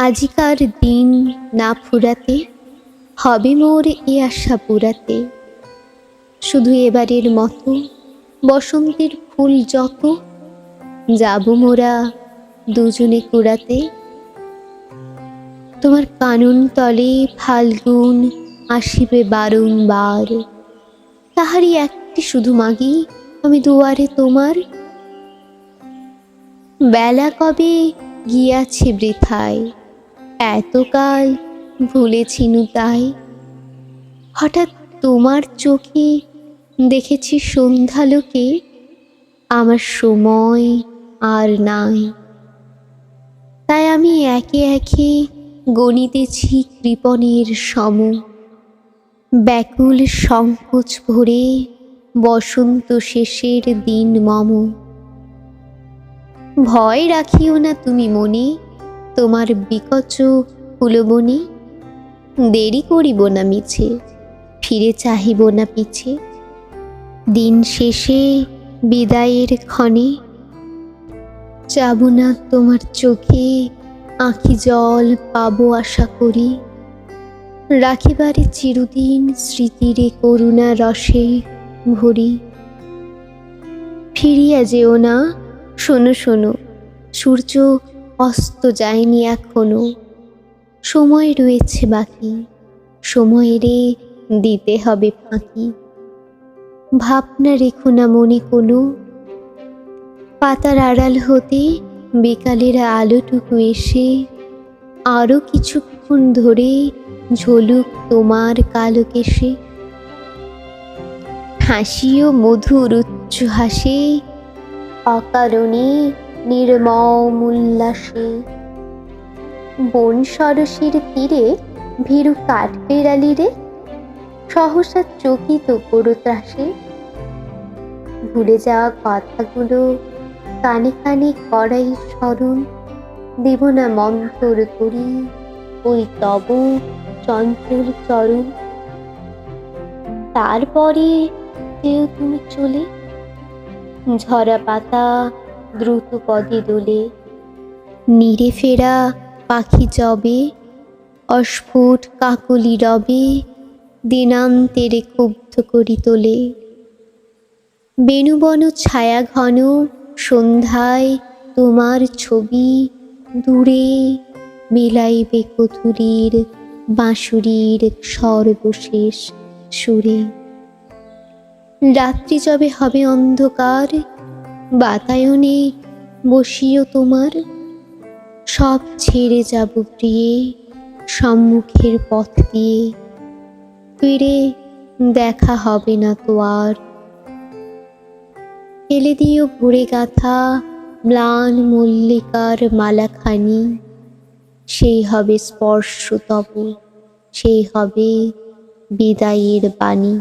আজিকার দিন না ফুরাতে, হবে মোর এ আশা পুরাতে। শুধু এবারের মতো বসন্তের ফুল যত, যাব মোরা দুজনে কুড়াতে। তোমার কানন তলে ফাল্গুন আসিবে বারংবার। তাহারই একটি শুধু মাগি, আমি দুয়ারে তোমার। বেলা কবে গিয়াছে বৃথায়। এতকাল ভুলেছিনু তাই। হঠাৎ তোমার চোখে দেখেছি সন্ধ্যালোকে আমার সময় আর নাই। তাই আমি একে একে গণিতেছি কৃপণের সম। ব্যাকুল সংকোচ ভরে বসন্ত শেষের দিন মম। ভয় রাখিও না তুমি মনে তোমার বিকচ কুলবনে দেরি করিব না মিছে, ফিরে চাহিব না পিছে। দিন শেষে বিদায়ের ক্ষণে যাব না তোমার চোখে, আঁখি জল পাবো আশা করি। রাখিবারে চিরদিন স্মৃতিরে করুণা রসে ভরি। ফিরিয়া যেও না, শোনো শোনো, সূর্য অস্ত যায়নি এখনও। সময় রয়েছে বাকি। সময়েরে দিতে হবে ফাঁকি। ভাবনা রেখো না মনে কোনো। পাতার আড়াল হতে বিকালের আলোটুকু এসে আরও কিছুক্ষণ ধরে ঝলুক তোমার কালো কেশে হাসিও মধুর উচ্চ হাসে অকারণে নির্মম উল্লাসে বন সরসের তীরে ভীরু কাঠ বেড়ালিরে সহসা চকিত করো ত্রাসে ভুলে যাওয়া কথাগুলো কানে কানে করাই স্মরণ দেব না মন্থর করি, ওই তব চঞ্চল চরণ। তারপরে যেও তুমি চলে, ঝরা পাতা দ্রুত পদে দোলে। নিরে ফেরা পাখি জবে, অস্ফুট কাকলি রবে দিনান্তেরে ক্ষুব্ধ করি তোলে। বেণুবন ছায়া ঘন, সন্ধ্যায় তোমার ছবি দূরে, মেলাইবে কথুরীর বাঁশুরির সর্বশেষ সুরে। রাত্রি যবে হবে অন্ধকার বাতায়নে বসিও তোমার। সব ছেড়ে যাব প্রিয়ে, সম্মুখের পথ দিয়ে। ফিরে দেখা হবে না তো আর। ফেলে দিও ভরে গাথা, ম্লান মল্লিকার মালাখানি। সেই হবে স্পর্শ তব, সেই হবে বিদায়ের বাণী।